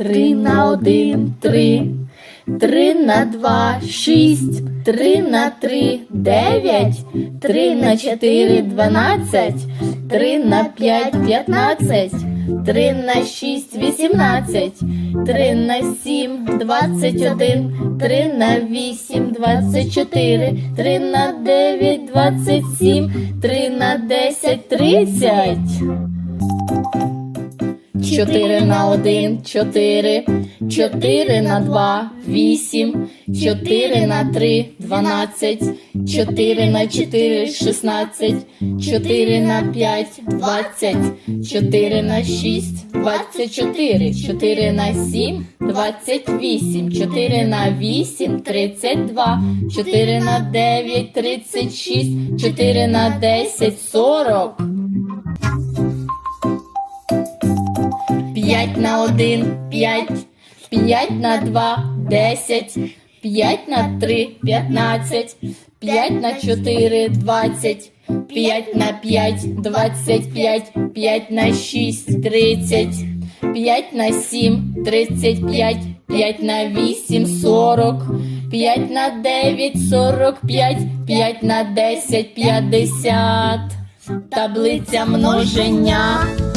три на один, три. Три на два, шість, три на три, дев'ять, три на чотири, дванадцять, три на п'ять, п'ятнадцять, три на шість, вісімнадцять, три на сім, двадцять один, три на вісім, двадцять чотири, три на дев'ять, двадцять сім, три на десять, тридцять. Чотири на один, чотири, чотири на два, вісім, чотири на три, дванадцять, чотири на чотири, шістнадцять, чотири на п'ять, двадцять, чотири на шість, двадцять чотири, чотири на сім, двадцять вісім, чотири на вісім, тридцять два, чотири на дев'ять, тридцять шість, чотири на десять, сорок. П'ять на один, п'ять, п'ять на два, десять, п'ять на три, п'ятнадцять, п'ять на чотири, двадцять, п'ять на п'ять, двадцять п'ять, п'ять на шість, тридцять, п'ять на сім, тридцять п'ять, п'ять на вісім, сорок, п'ять на дев'ять, сорок п'ять, п'ять на десять, п'ятдесят. Таблиця множення.